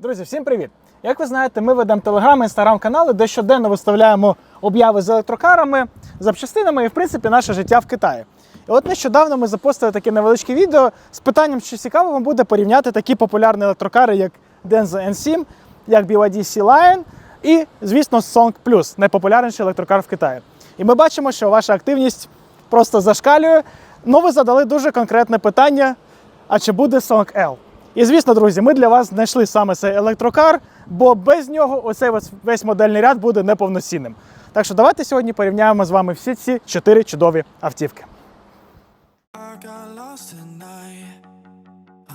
Друзі, всім привіт! Як ви знаєте, ми ведемо телеграм, інстаграм канали, де щоденно виставляємо обяви з електрокарами, запчастинами і, в принципі, наше життя в Китаї. І от нещодавно ми запостили таке невеличке відео з питанням, чи цікаво вам буде порівняти такі популярні електрокари, як Denza N7, як BYD Sea-Lion і, звісно, Song Plus, найпопулярніший електрокар в Китаї. І ми бачимо, що ваша активність просто зашкалює. Ну, ви задали дуже конкретне питання: а чи буде Song L? І звісно, друзі, ми для вас знайшли саме цей електрокар, бо без нього оцей весь- модельний ряд буде неповноцінним. Так що давайте сьогодні порівняємо з вами всі ці чотири чудові автівки. I got lost at night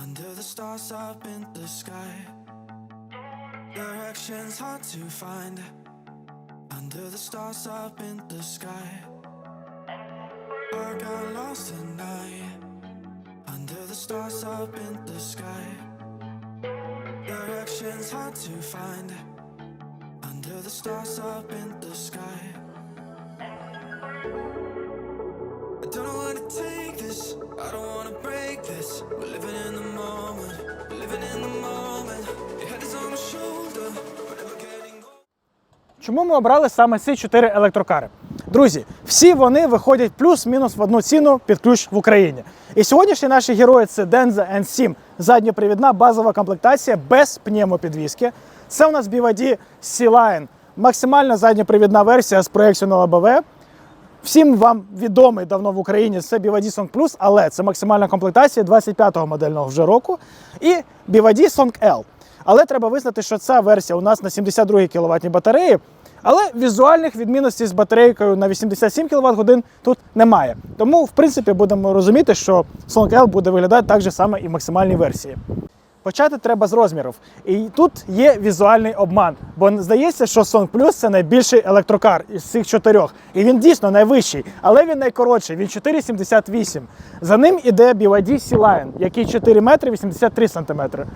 under the stars up in the sky. Directions hard to find under the stars up in the sky. I don't know where to take this. I don't wanna break this. We're living in the moment. We're living in the moment. Your head is on my shoulder. Чому ми обрали саме ці чотири електрокари? Друзі, всі вони виходять плюс-мінус в одну ціну під ключ в Україні. І сьогоднішні наші герої це Denza N7, задньопривідна базова комплектація без пневмопідвіски. Це у нас BYD Sea-Line, максимальна задньопривідна версія з проекцією на ЛБВ. Всім вам відомий давно в Україні це BYD Song Plus, але це максимальна комплектація 25-го модельного вже року. І BYD Song L. Але треба визнати, що ця версія у нас на 72 кВт батареї. Але візуальних відмінностей з батарейкою на 87 кВт годин тут немає. Тому, в принципі, будемо розуміти, що Song L буде виглядати так же саме і в максимальній версії. Почати треба з розмірів. І тут є візуальний обман. Бо здається, що Song Plus це найбільший електрокар із цих чотирьох. І він дійсно найвищий, але він найкоротший, він 4,78. За ним іде BYD Sea-Lion, який 4 метри 83 сантиметри.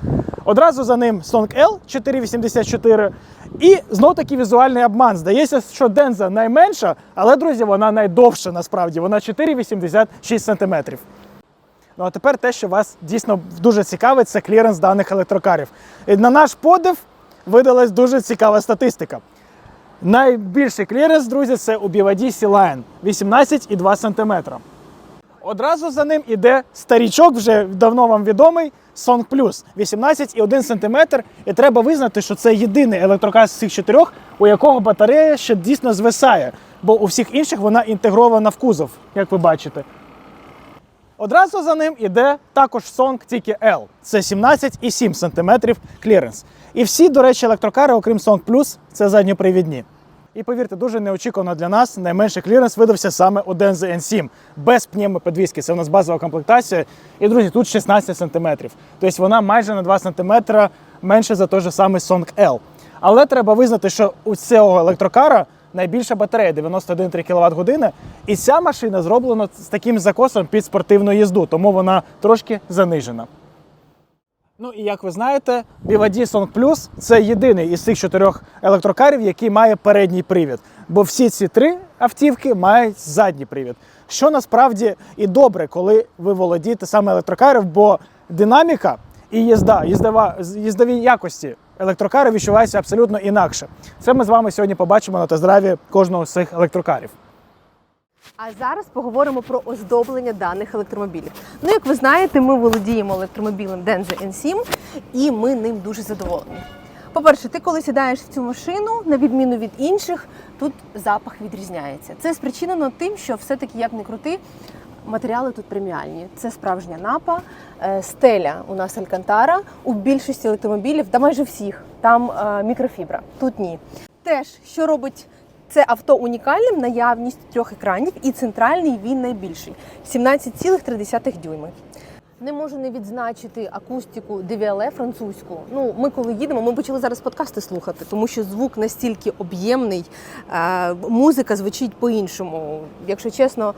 Одразу за ним Song L 4,84. І знов таки візуальний обман. Здається, що Денза найменша, але, друзі, вона найдовша насправді. Вона 4,86 сантиметрів. Ну а тепер те, що вас дійсно дуже цікавить, це кліренс даних електрокарів. І на наш подив видалась дуже цікава статистика. Найбільший кліренс, друзі, це у BYD Sea-Lion 18,2 см. Одразу за ним іде старічок, вже давно вам відомий, Song Plus 18,1 см. І треба визнати, що це єдиний електрокар з цих чотирьох, у якого батарея ще дійсно звисає, бо у всіх інших вона інтегрована в кузов, як ви бачите. Одразу за ним іде також Song тільки L. Це 17,7 см кліренс. І всі, до речі, електрокари, окрім Song Plus, це задньопривідні. І повірте, дуже неочікувано для нас найменший кліренс видався саме у Denza N7 без пневмоподвіски. Це у нас базова комплектація. І, друзі, тут 16 см. Тобто вона майже на 2 см менше за той же самий Song L. Але треба визнати, що у цього електрокара найбільша батарея 91,3 кВт години. І ця машина зроблена з таким закосом під спортивну їзду, тому вона трошки занижена. Ну і як ви знаєте, BYD Song Plus це єдиний із цих чотирьох електрокарів, який має передній привід. Бо всі ці три автівки мають задній привід. Що насправді і добре, коли ви володієте саме електрокарів, бо динаміка і їзда, їздова, їздові якості електрокарів відчуваються абсолютно інакше. Це ми з вами сьогодні побачимо на тест-драйві кожного з цих електрокарів. А зараз поговоримо про оздоблення даних електромобілів. Ну, як ви знаєте, ми володіємо електромобілем Denza N7 і ми ним дуже задоволені. По-перше, ти коли сідаєш в цю машину, на відміну від інших, тут запах відрізняється. Це спричинено тим, що все-таки як не крути, матеріали тут преміальні. Це справжня напа, е, стеля у нас алькантара. У більшості електромобілів, та майже всіх, там е, мікрофібра. Тут ні. Теж, що робить це авто унікальним, наявність трьох екранів, і центральний він найбільший 17,3 дюйми. Не можу не відзначити акустику DVLE французьку. Ну, ми коли їдемо, ми почали зараз подкасти слухати, тому що звук настільки об'ємний, е, музика звучить по-іншому. Якщо чесно,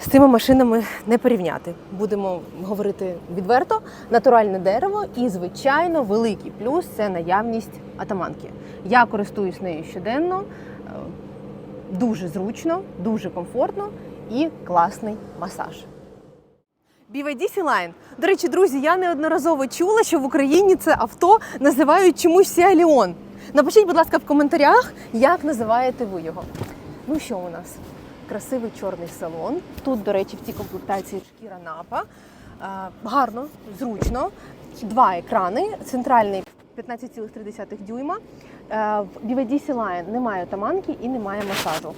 з цими машинами не порівняти. Будемо говорити відверто. Натуральне дерево і, звичайно, великий плюс це наявність атаманки. Я користуюсь нею щоденно. Дуже зручно, дуже комфортно і класний масаж. BYD Sea-Line. До речі, друзі, я неодноразово чула, що в Україні це авто називають чомусь Leon. Напишіть, будь ласка, в коментарях, як називаєте ви його. Ну що у нас? Красивий чорний салон. Тут, до речі, в цій комплектації шкіра напа. Е, Гарно, зручно. Два екрани. Центральний 15,3 дюйма. Е, В BYD Sea-Line немає таманки і немає масажу.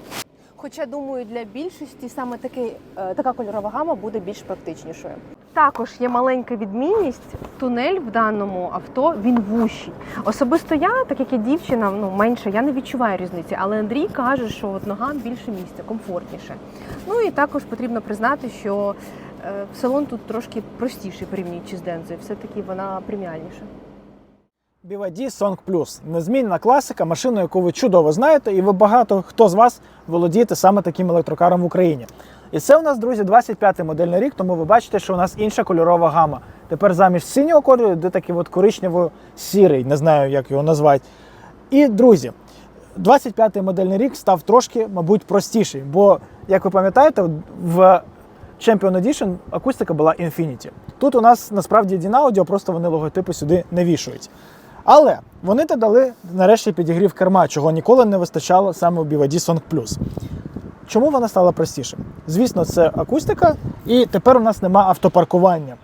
Хоча, думаю, для більшості саме такий, е, така кольорова гама буде більш практичнішою. Також є маленька відмінність. Тунель в даному авто він вущий. Особисто я, так як я дівчина, ну менше, я не відчуваю різниці. Але Андрій каже, що от ногам більше місця, комфортніше. Ну і також потрібно признати, що е, салон тут трошки простіший порівнюючи з Дензою. Все-таки вона преміальніша. BYD Song Plus. Незмінна класика, машина, яку ви чудово знаєте, і ви багато хто з вас володієте саме таким електрокаром в Україні. І це у нас, друзі, 25-й модельний рік, тому ви бачите, що у нас інша кольорова гама. Тепер замість синього кольору йде такий от коричнево-сірий, не знаю, як його назвати. І, друзі, 25-й модельний рік став трошки, мабуть, простіший, бо, як ви пам'ятаєте, в Champion Edition акустика була Infinity. Тут у нас насправді Dinaaudio, просто вони логотипи сюди не вішають. Але вони додали нарешті підігрів керма, чого ніколи не вистачало саме у BYD Song Plus. Чому вона стала простішим? Звісно, це акустика, і тепер у нас нема автопаркування.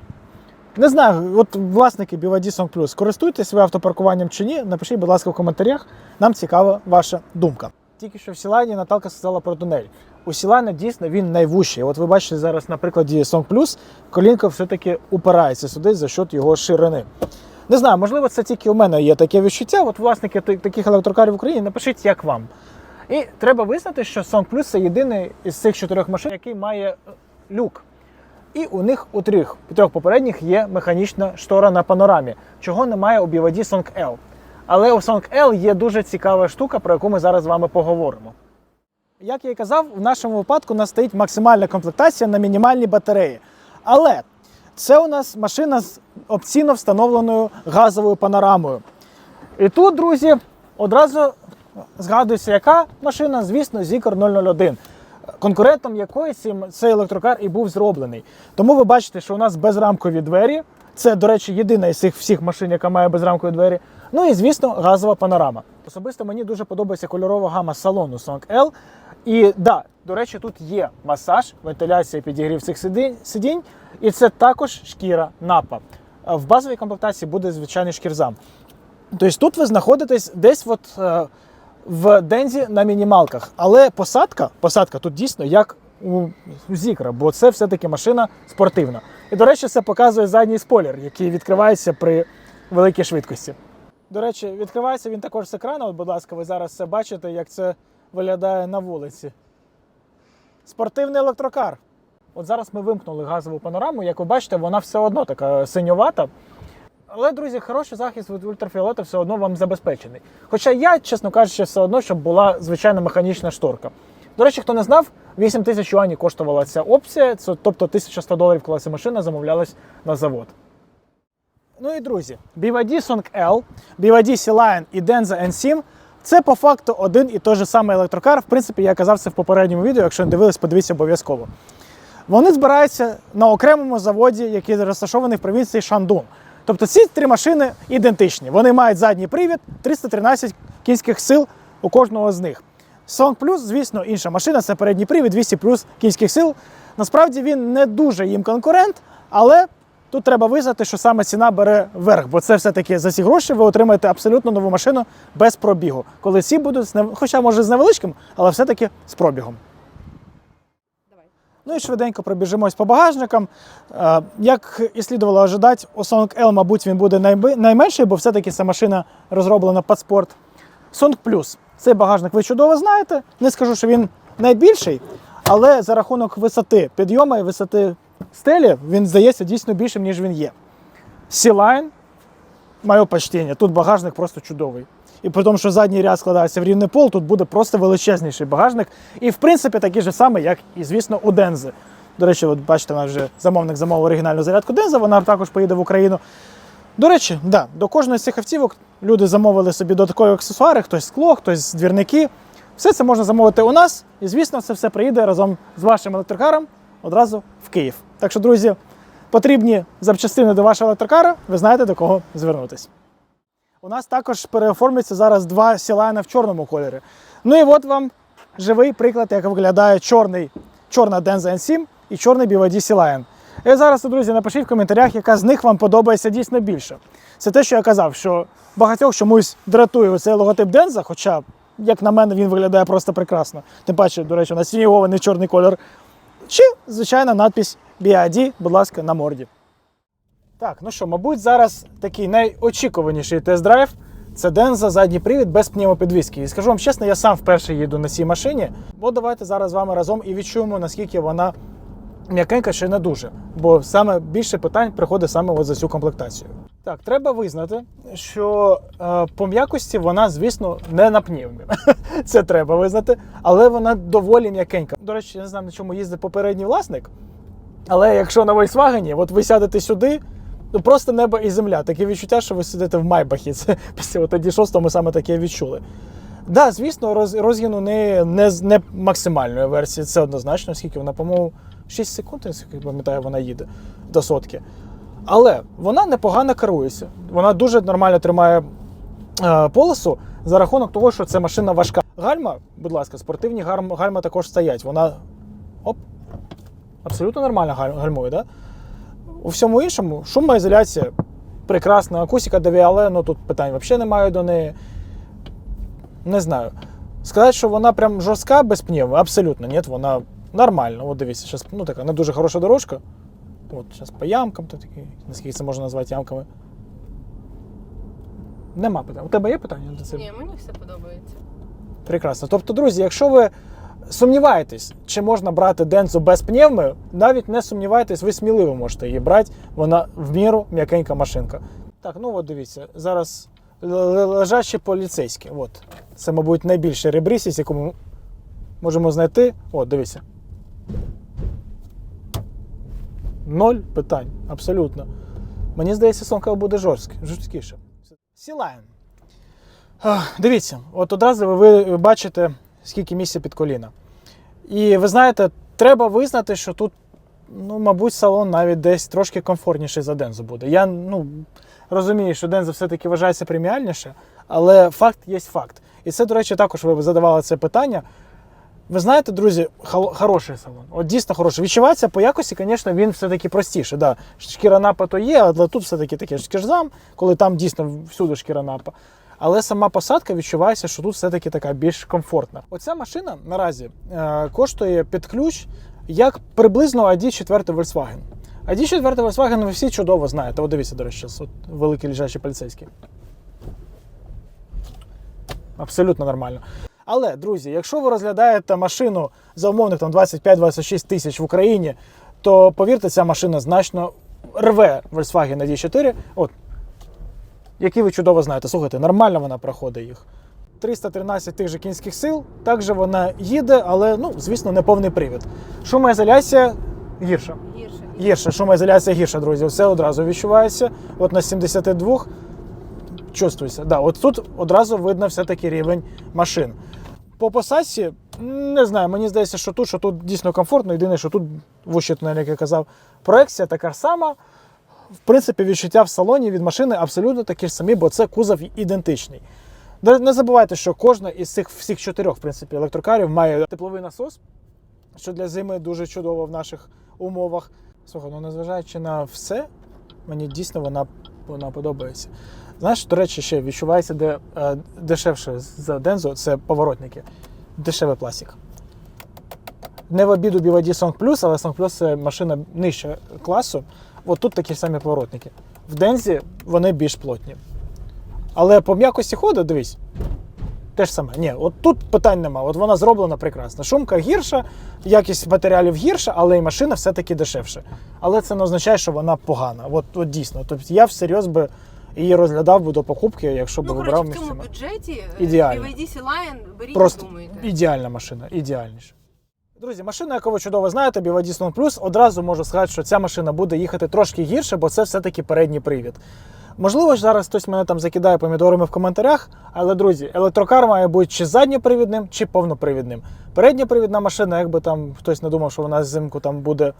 Не знаю, от власники BYD Song Plus, користуєтесь ви автопаркуванням чи ні? Напишіть, будь ласка, в коментарях. Нам цікава ваша думка. Тільки що в Сілані Наталка сказала про тунель. У Сілана дійсно він найвужчий. От ви бачите зараз на прикладі Song Plus, колінка все-таки упирається сюди за счет його ширини. Не знаю, можливо, це тільки у мене є таке відчуття. От власники таких електрокарів в Україні, напишіть, як вам. І треба визнати, що Song Plus це єдиний із цих чотирьох машин, який має е, люк. І у них у трьох, у трьох попередніх є механічна штора на панорамі, чого немає у BYD Song L. Але у Song L є дуже цікава штука, про яку ми зараз з вами поговоримо. Як я і казав, в нашому випадку у нас стоїть максимальна комплектація на мінімальній батареї. Але це у нас машина з опційно встановленою газовою панорамою. І тут, друзі, одразу згадується, яка машина, звісно, Zikr 001, конкурентом якої цей електрокар і був зроблений. Тому ви бачите, що у нас безрамкові двері. Це, до речі, єдина із цих всіх машин, яка має безрамкові двері. Ну і, звісно, газова панорама. Особисто мені дуже подобається кольорова гама салону Song L. І да, до речі, тут є масаж, вентиляція, підігрів цих сидінь, і це також шкіра напа. В базовій комплектації буде звичайний шкірзам. Тобто тут ви знаходитесь десь от, е, в дензі на мінімалках. Але посадка, посадка тут дійсно як у Зікра, бо це все-таки машина спортивна. І, до речі, це показує задній спойлер, який відкривається при великій швидкості. До речі, відкривається він також з екрану. От, будь ласка, ви зараз це бачите, як це виглядає на вулиці. Спортивний електрокар. От зараз ми вимкнули газову панораму. Як ви бачите, вона все одно така синьовата. Але, друзі, хороший захист від ультрафіолету все одно вам забезпечений. Хоча я, чесно кажучи, все одно, щоб була звичайна механічна шторка. До речі, хто не знав, 8 тисяч юанів коштувала ця опція, це, тобто 1100 доларів, ця машина замовлялась на завод. Ну і друзі, BYD Song L, BYD Sea-Line і Denza N7 це по факту один і той же самий електрокар. В принципі, я казав це в попередньому відео. Якщо не дивились, подивіться обов'язково. Вони збираються на окремому заводі, який розташований в провінції Шандун. Тобто ці три машини ідентичні. Вони мають задній привід, 313 кінських сил у кожного з них. Song Plus, звісно, інша машина, це передній привід, 200 плюс кінських сил. Насправді він не дуже їм конкурент, але тут треба визнати, що саме ціна бере верх, бо це все-таки за ці гроші ви отримаєте абсолютно нову машину без пробігу. Коли ці будуть, хоча може з невеличким, але все-таки з пробігом. Ну і швиденько пробіжимось по багажникам. Е, Як і слідувало ожидати, у Song L, мабуть, він буде найменший, бо все-таки ця машина розроблена під спорт. Song Plus. Цей багажник ви чудово знаєте. Не скажу, що він найбільший, але за рахунок висоти підйому і висоти стелі він здається дійсно більшим, ніж він є. Sea-Line, моє почтення, тут багажник просто чудовий. І при тому, що задній ряд складається в рівний пол, тут буде просто величезніший багажник. І в принципі такий же самий, як і, звісно, у Дензи. До речі, от бачите, нас вже замовник замовив оригінальну зарядку Денза, вона також поїде в Україну. До речі, да, до кожної з цих автівок люди замовили собі додаткові аксесуари, хтось скло, хтось двірники. Все це можна замовити у нас, і звісно, це все приїде разом з вашим електрокаром одразу в Київ. Так що, друзі, потрібні запчастини до вашого електрокара, ви знаєте до кого звернутися. У нас також переоформлюється зараз два сілайна в чорному кольорі. Ну і от вам живий приклад, як виглядає чорний, чорна Denza N7 і чорний BYD Sea І зараз, друзі, напишіть в коментарях, яка з них вам подобається дійсно більше. Це те, що я казав, що багатьох чомусь дратує цей логотип Денза, хоча, як на мене, він виглядає просто прекрасно. Тим паче, до речі, у нас сінігований чорний кольор. Чи, звичайна, надпись BID, будь ласка, на морді. Так, ну що, мабуть, зараз такий найочікуваніший тест-драйв це Денза задній привід без пневмопідвіски. І скажу вам чесно, я сам вперше їду на цій машині. Бо давайте зараз з вами разом і відчуємо, наскільки вона м'якенька ще не дуже. Бо саме більше питань приходить саме от за цю комплектацію. Так, треба визнати, що е, по м'якості вона, звісно, не на пневмі. Це треба визнати, але вона доволі м'якенька. До речі, я не знаю, на чому їздить попередній власник. Але якщо на Volkswagen, от ви сядете сюди, ну просто небо і земля. Таке відчуття, що ви сидите в Майбахі. Це після тоді 6 ми саме таке відчули. Так, да, звісно, роз, розгіну не, не, не максимальної версії, це однозначно, оскільки вона, по-моєму, 6 секунд, я пам'ятаю, вона їде до сотки. Але вона непогано керується. Вона дуже нормально тримає е, полосу за рахунок того, що це машина важка. Гальма, будь ласка, спортивні гальма, також стоять. Вона оп, абсолютно нормально галь- гальмує, да? У всьому іншому шумоізоляція прекрасна, акустика дові, але ну, тут питань взагалі немає до неї. Не знаю. Сказати, що вона прям жорстка без пневми, абсолютно ні, вона нормальна. От дивіться, зараз ну, така не дуже хороша дорожка. От, зараз по ямкам, то такі, наскільки це можна назвати ямками. Нема питань. У тебе є питання до цього? Ні, мені все подобається. Прекрасно. Тобто, друзі, якщо ви сумніваєтесь, чи можна брати дензу без пневми, навіть не сумнівайтесь, ви сміливо можете її брати. Вона в міру м'якенька машинка. Так, ну от дивіться, зараз лежачі поліцейські. От. Це, мабуть, найбільший ребрісість, яку ми можемо знайти. От, дивіться. Ноль питань. Абсолютно. Мені здається, Сонка буде жорсткий, жорсткіше. Сілайн. Ах, Дивіться, от одразу ви бачите, скільки місця під коліна. І ви знаєте, треба визнати, що тут, ну, мабуть, салон навіть десь трошки комфортніший за Дензу буде. Я ну, розумію, що Денза все-таки вважається преміальніше, але факт є факт. І це, до речі, також ви задавали це питання. Ви знаєте, друзі, хороший салон. От дійсно хороший. Відчувається по якості, звісно, він все-таки простіше. Да. Шкіра напа то є, але тут все-таки таке шкірзам, коли там дійсно всюди шкіра напа. Але сама посадка відчувається, що тут все-таки така більш комфортна. Оця машина наразі е, коштує під ключ як приблизно ID 4 Volkswagen. ID 4 Volkswagen ви всі чудово знаєте. От дивіться, до речі, от великий лежачий поліцейський. Абсолютно нормально. Але, друзі, якщо ви розглядаєте машину за умовних там 25-26 тисяч в Україні, то повірте, ця машина значно рве Volkswagen ID4. От, які ви чудово знаєте. Слухайте, нормально вона проходить їх. 313 тих же кінських сил, також вона їде, але, ну, звісно, не повний привід. Шумоізоляція гірша. Гірше. Гірше, шумоізоляція гірша, друзі. Все одразу відчувається. От на 72 чувствується. Да, от тут одразу видно все-таки рівень машин. По посадці, не знаю, мені здається, що тут, що тут дійсно комфортно. Єдине, що тут тунель, як я казав, проекція така сама. В принципі, відчуття в салоні від машини абсолютно такі ж самі, бо це кузов ідентичний. Не забувайте, що кожна із цих всіх чотирьох в принципі, електрокарів має тепловий насос, що для зими дуже чудово в наших умовах. Слухай, ну незважаючи на все, мені дійсно вона, вона подобається. Знаєш, до речі, ще відчувається, де е, дешевше за Дензо це поворотники. Дешевий пластик. Не в обіду BYD Song Plus, але Song Plus це машина нижче класу. От тут такі самі поворотники. В Дензі вони більш плотні. Але по м'якості ходу, дивись, те ж саме. Ні, от тут питань нема. От вона зроблена прекрасно. Шумка гірша, якість матеріалів гірша, але і машина все-таки дешевше. Але це не означає, що вона погана. От, от дійсно. Тобто я всерйоз би її розглядав би до покупки, якщо б Ну, вибрав коротше, в цьому бюджеті Ідеально. BYD Sea беріть Просто і думайте. ідеальна машина, ідеальніша. Друзі, машина, яку ви чудово знаєте, Song Plus, одразу можу сказати, що ця машина буде їхати трошки гірше, бо це все-таки передній привід. Можливо, зараз хтось мене там закидає помідорами в коментарях, але, друзі, електрокар має бути чи задньопривідним, чи повнопривідним. Передньопривідна машина, якби там хтось не думав, що вона взимку там буде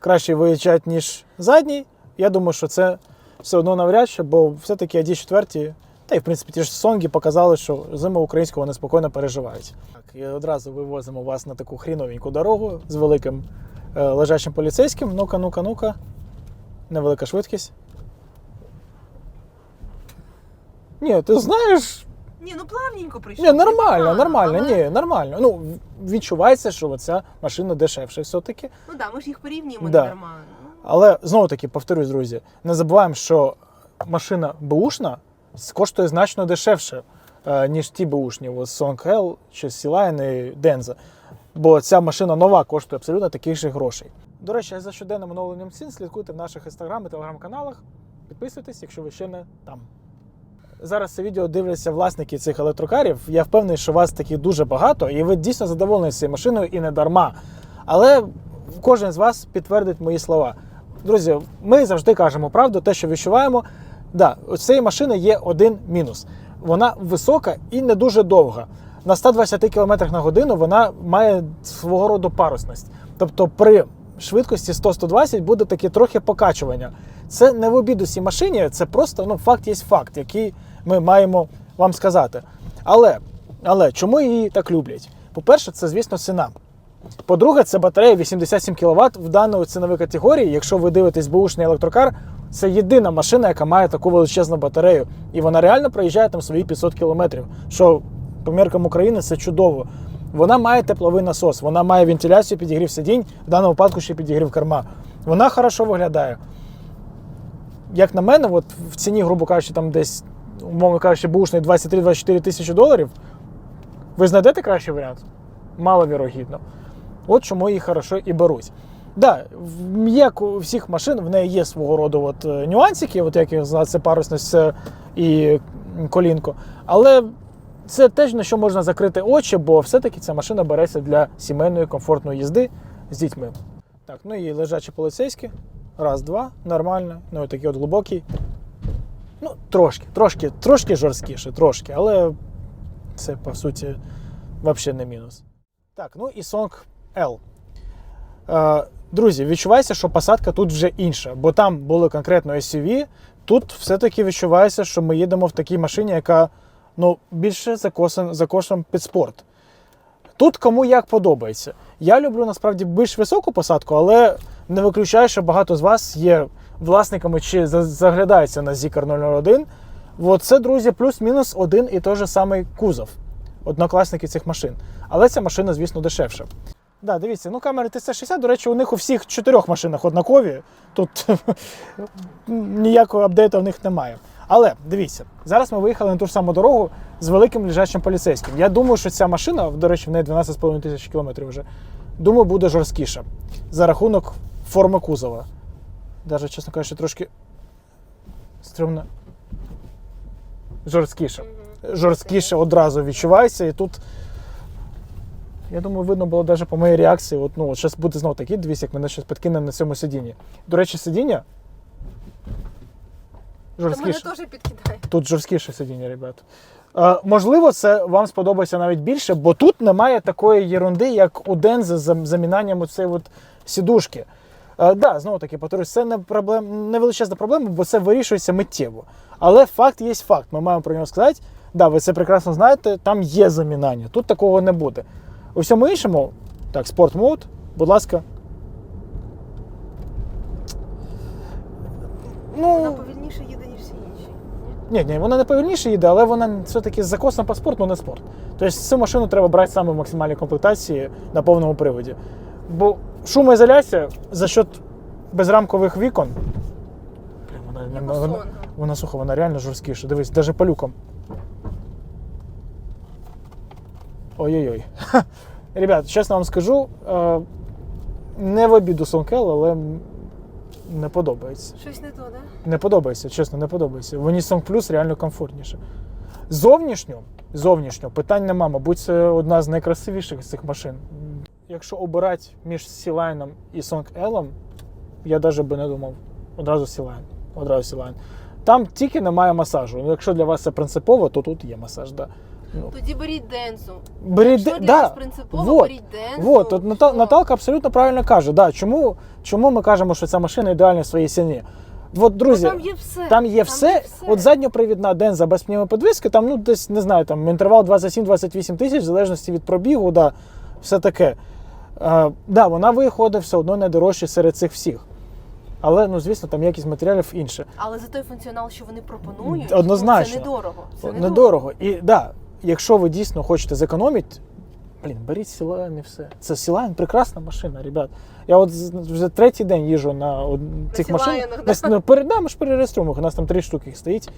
краще виїжджати, ніж задній. Я думаю, що це все одно навряд чи, бо все-таки аді 4 та й в принципі ті ж сонги показали, що зиму українську вони спокійно переживають. Так, і одразу вивозимо вас на таку хріновеньку дорогу з великим е, лежачим поліцейським. Ну-ка, ну-ка, ну-ка. Невелика швидкість. Ні, ти знаєш, Ні, ну плавненько прийшов. ні, нормально, нормально, але- ні, нормально. Ну, відчувається, що ця машина дешевша все-таки. Ну так, ми ж їх порівнюємо Да. нормально. Але знову таки, повторюсь, друзі, не забуваємо, що машина бушна коштує значно дешевше, е, ніж ті бушні, Song L чи Sea-Line і Denza. Бо ця машина нова коштує абсолютно таких же грошей. До речі, за щоденним оновленням цін слідкуйте в наших інстаграм і телеграм-каналах. Підписуйтесь, якщо ви ще не там. Зараз це відео дивляться власники цих електрокарів. Я впевнений, що вас таких дуже багато, і ви дійсно задоволені цією машиною і не дарма. Але кожен з вас підтвердить мої слова. Друзі, ми завжди кажемо правду, те, що відчуваємо. Да, у цієї машини є один мінус. Вона висока і не дуже довга. На 120 км на годину вона має свого роду парусність. Тобто при швидкості 100-120 буде таке трохи покачування. Це не в обіду цій машині, це просто ну, факт є факт, який ми маємо вам сказати. Але, але чому її так люблять? По-перше, це, звісно, ціна. По-друге, це батарея 87 кВт в даної ціновій категорії. Якщо ви дивитесь бушний електрокар, це єдина машина, яка має таку величезну батарею. І вона реально проїжджає там свої 500 км, що по міркам України це чудово. Вона має тепловий насос, вона має вентиляцію, підігрів сидінь, в даному випадку ще підігрів керма. Вона хорошо виглядає. Як на мене, от в ціні, грубо кажучи, там десь, умовно кажучи, бушний 23-24 тисячі доларів, ви знайдете кращий варіант? Маловірогідно. От чому її хорошо і беруть. Да, як у всіх машин, в неї є свого роду от, е, нюансики, от як я знаю, це парусність і колінко. Але це теж на що можна закрити очі, бо все-таки ця машина береться для сімейної комфортної їзди з дітьми. Так, ну і лежачі поліцейські. Раз, два, нормально. Ну і такий от глибокий. Ну, трошки, трошки, трошки жорсткіше, трошки, але це по суті взагалі не мінус. Так, ну і Song L. Друзі, відчувається, що посадка тут вже інша, бо там були конкретно SUV. Тут все-таки відчувається, що ми їдемо в такій машині, яка ну, більше закосан, закошена під спорт. Тут кому як подобається. Я люблю насправді більш високу посадку, але не виключаю, що багато з вас є власниками чи за- заглядаються на Zikr 001. От це, друзі, плюс-мінус один і той же самий кузов. Однокласники цих машин. Але ця машина, звісно, дешевша. Да, дивіться, ну камери TC60, до речі, у них у всіх чотирьох машинах однакові. Тут ніякого апдейту в них немає. Але дивіться, зараз ми виїхали на ту ж саму дорогу з великим лежачим поліцейським. Я думаю, що ця машина, до речі, в неї 12,5 тисяч кілометрів вже. Думаю, буде жорсткіша за рахунок форми кузова. Даже, чесно кажучи, трошки стрімно. Жорсткіше. Жорсткіше одразу відчувається. І тут, я думаю, видно було навіть по моїй реакції. От, ну, зараз буде знову такий, дивіться, як мене щось підкине на цьому сидінні. До речі, сидіння. Та мене теж підкидає. Тут жорсткіше сидіння, ребят. Е, можливо, це вам сподобається навіть більше, бо тут немає такої єрунди, як у Дензи з замінанням цієї от сідушки. Е, да, знову таки, повторюсь, це не, проблем, не величезна проблема, бо це вирішується миттєво. Але факт є факт. Ми маємо про нього сказати. Да, ви це прекрасно знаєте, там є замінання. Тут такого не буде. У всьому іншому, так, спорт мод, будь ласка. Ну, Вона повільніше їде, ніж всі інші. Ні? ні, вона не повільніше їде, але вона все-таки з закосом по спорту, не спорт. Тобто цю машину треба брати саме в максимальній комплектації на повному приводі. Бо шумоізоляція за счет безрамкових вікон. Блін, Вона, вона, вона, вона суха, вона реально жорсткіша. Дивись, навіть по люкам. Ой-ой-ой. Ребят, чесно вам скажу, е, не в обіду Сонкел, але не подобається. Щось не то, да? Не подобається, чесно, не подобається. В Nissan Plus реально комфортніше. Зовнішньо, зовнішньо питань нема, мабуть, це одна з найкрасивіших з цих машин. Якщо обирати між Сілайном і Song L, я навіть би не думав. Одразу Сілайн. Одразу Сілайн. Там тільки немає масажу. Ну, якщо для вас це принципово, то тут є масаж. Да. Тоді беріть денсу. Беріть Якщо для да, вас принципово, вот, беріть денсу. Вот, от Ната- Наталка абсолютно правильно каже. Да, чому, чому ми кажемо, що ця машина ідеальна в своїй ціні? От, друзі, Ну, там є все. Там є все. От задньопривідна денза без пневмоподвіски, там ну десь не знаю, там інтервал 27-28 тисяч, в залежності від пробігу, да, все таке. Е, да, вона виходить все одно найдорожче серед цих всіх. Але, ну, звісно, там якість матеріалів інше. Але за той функціонал, що вони пропонують, Однозначно. ну, це недорого. Це недорого. Недорого. І да, якщо ви дійсно хочете зекономити, блін, беріть Сілайн і все. Це Сілайн прекрасна машина, ребят. Я от вже третій день їжджу на од- цих машин. Сілайнах, Нас- ну, перед нами ж перереєструємо, їх, у нас там три штуки їх стоїть.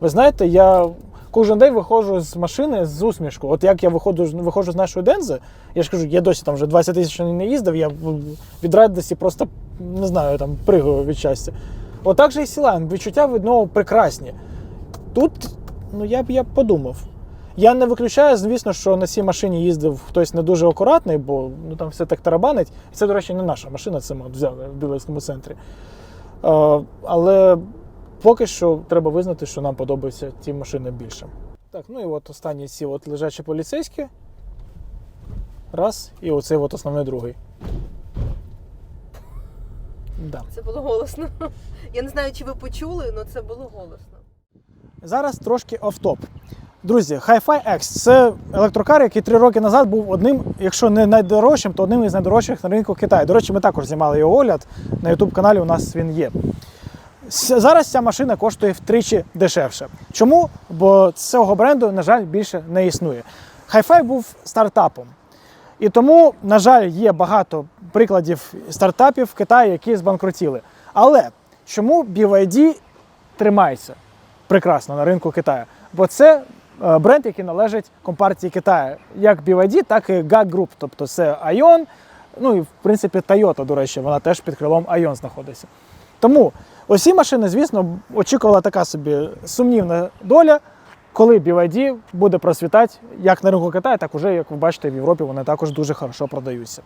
Ви знаєте, я кожен день виходжу з машини з усмішкою. От як я виходжу, виходжу з нашої дензи, я ж кажу, я досі там вже 20 тисяч не їздив, я від радості просто не знаю, там пригаю від щастя. Отак же і Сілайн, відчуття від нього прекрасні. Тут, ну я б я б подумав. Я не виключаю, звісно, що на цій машині їздив хтось не дуже акуратний, бо ну, там все так тарабанить. І це, до речі, не наша машина, це ми от взяли в Білецькому центрі. Е, але поки що треба визнати, що нам подобаються ті машини більше. Так, ну і от останні ці от лежачі поліцейські. Раз, і оцей от основний другий. Да. Це було голосно. Я не знаю, чи ви почули, але це було голосно. Зараз трошки офтоп. Друзі, Hi-Fi X це електрокар, який три роки назад був одним, якщо не найдорожчим, то одним із найдорожчих на ринку Китаю. До речі, ми також знімали його огляд. На YouTube каналі у нас він є. Зараз ця машина коштує втричі дешевше. Чому? Бо цього бренду, на жаль, більше не існує. Hi-Fi був стартапом. І тому, на жаль, є багато прикладів стартапів в Китаї, які збанкрутіли. Але чому BYD тримається прекрасно на ринку Китаю? Бо це бренд, який належить компартії Китаю, як BYD, так і GAG Group, тобто це Ion, ну і в принципі Toyota, до речі, вона теж під крилом Ion знаходиться. Тому усі машини, звісно, очікувала така собі сумнівна доля, коли BYD буде процвітати як на ринку Китаю, так уже, як ви бачите, в Європі вони також дуже хорошо продаються.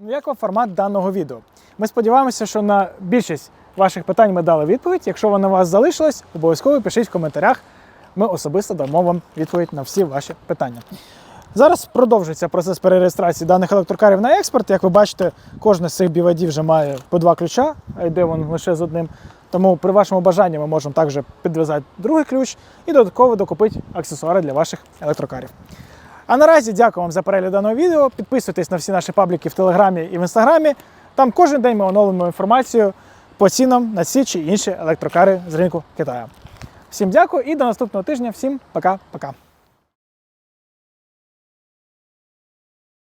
Ну, Як вам формат даного відео? Ми сподіваємося, що на більшість ваших питань ми дали відповідь. Якщо вона у вас залишилась, обов'язково пишіть в коментарях. Ми особисто дамо вам відповідь на всі ваші питання. Зараз продовжується процес перереєстрації даних електрокарів на експорт. Як ви бачите, кожен з цих BYD вже має по два ключа, а йде він лише з одним. Тому при вашому бажанні ми можемо також підв'язати другий ключ і додатково докупити аксесуари для ваших електрокарів. А наразі дякую вам за перегляд даного відео. Підписуйтесь на всі наші пабліки в Телеграмі і в Інстаграмі. Там кожен день ми оновлюємо інформацію по цінам на ці чи інші електрокари з ринку Китаю. Всім дякую і до наступного тижня. Всім пока-пока.